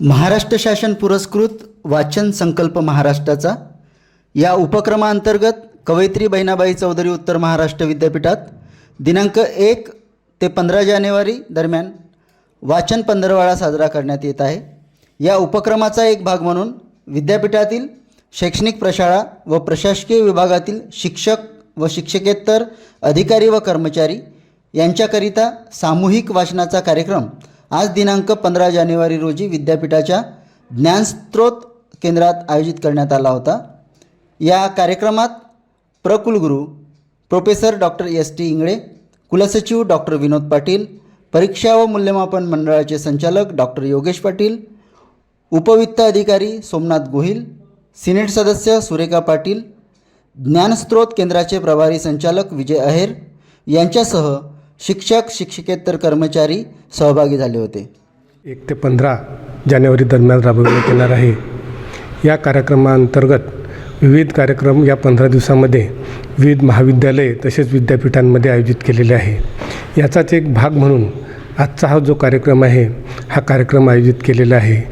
महाराष्ट्र शासन पुरस्कृत वाचन संकल्प महाराष्ट्राचा. या उपक्रमाअंतर्गत कवयित्री बहिणाबाई चौधरी उत्तर महाराष्ट्र विद्यापीठात दिनांक एक ते पंधरा जानेवारी दरम्यान वाचन पंधरवाडा साजरा करण्यात येत आहे. या उपक्रमाचा एक भाग म्हणून विद्यापीठातील शैक्षणिक प्रशाळा व प्रशासकीय विभागातील शिक्षक व शिक्षकेतर अधिकारी व कर्मचारी यांच्याकरिता सामूहिक वाचनाचा कार्यक्रम आज दिनांक पंधरा जानेवारी रोजी विद्यापीठाच्या ज्ञानस्त्रोत केंद्रात आयोजित करण्यात आला होता. या कार्यक्रमात प्रकुलगुरू professor doctor S T Ingale कुलसचिव डॉक्टर विनोद पाटील परीक्षा व मूल्यमापन मंडळाचे संचालक डॉक्टर योगेश पाटील उपवित्त अधिकारी सोमनाथ गोहिल सिनेट सदस्य सुरेखा पाटील ज्ञानस्त्रोत केंद्राचे प्रभारी संचालक विजय अहेर यांच्यासह शिक्षक शिक्षकेतर कर्मचारी सहभागी झाले होते. एक ते पंधरा जानेवारी दरम्यान राबविण्यात येणार आहे. या कार्यक्रमाअंतर्गत विविध कार्यक्रम या पंधरा दिवसामध्ये विविध महाविद्यालये तसेच विद्यापीठांमध्ये आयोजित केलेले आहे. याचाच एक भाग म्हणून आजचा हा जो कार्यक्रम आहे हा कार्यक्रम आयोजित केलेला आहे.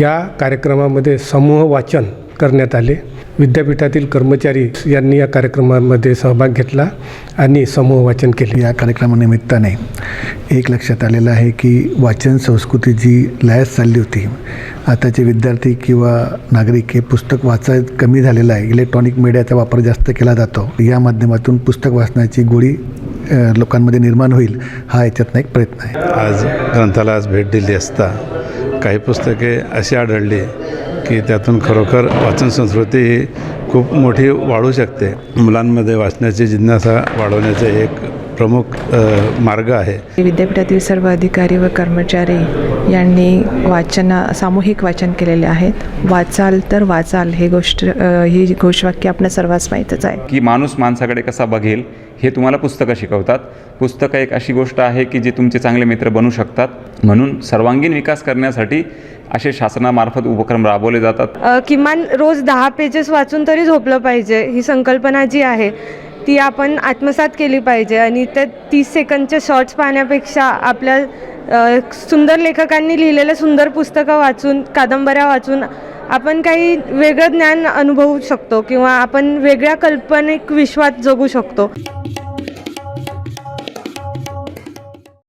या कार्यक्रमामध्ये समूह वाचन करण्यात आले. विद्यापीठातील कर्मचारी यांनी या कार्यक्रमामध्ये सहभाग घेतला आणि समूह वाचन केले. या कार्यक्रमानिमित्ताने एक लक्षात आलेलं आहे की वाचन संस्कृती जी लयास चालली होती आताचे विद्यार्थी किंवा नागरिक हे पुस्तक वाचायत कमी झालेलं आहे. इलेक्ट्रॉनिक मीडियाचा वापर जास्त केला जातो. या माध्यमातून पुस्तक वाचण्याची गोडी अ, लोकांमध्ये निर्माण होईल हा याच्यातनं एक प्रयत्न आहे. आज ग्रंथालयास भेट दिली असता काही पुस्तके अशी आढळली की त्यातून खरोखर वाचन संस्कृती ही खूप मोठी वाढू शकते. मुलांमध्ये वाचण्याची जिज्ञासा वाढवण्याचे एक प्रमुख मार्ग आहे. विद्यापीठातील सर्व अधिकारी व कर्मचारी यांनी वाचन सामूहिक वाचन केलेले आहेत. वाचाल तर वाचाल हे गोष्ट ही घोषवाक्य आपल्या सर्वांस माहीतच आहे. की माणूस माणसाकडे कसा बघेल? हे तुम्हाला पुस्तकं शिकवतात. पुस्तकं एक अशी गोष्ट आहे की जे तुमचे चांगले मित्र बनू शकतात. म्हणून सर्वांगीण विकास करण्यासाठी असे शासनामार्फत उपक्रम राबवले जातात. किमान रोज दहा पेजेस वाचून तरी झोपलं पाहिजे ही संकल्पना जी आहे ती आपण आत्मसात केली पाहिजे. आणि त्या तीस सेकंदचे शॉर्ट्स पाहण्यापेक्षा आपल्या सुंदर लेखकांनी लिहिलेले सुंदर पुस्तकं वाचून कादंबऱ्या वाचून आपण काही वेगळं ज्ञान अनुभवू शकतो किंवा आपण वेगळ्या काल्पनिक विश्वात जगू शकतो.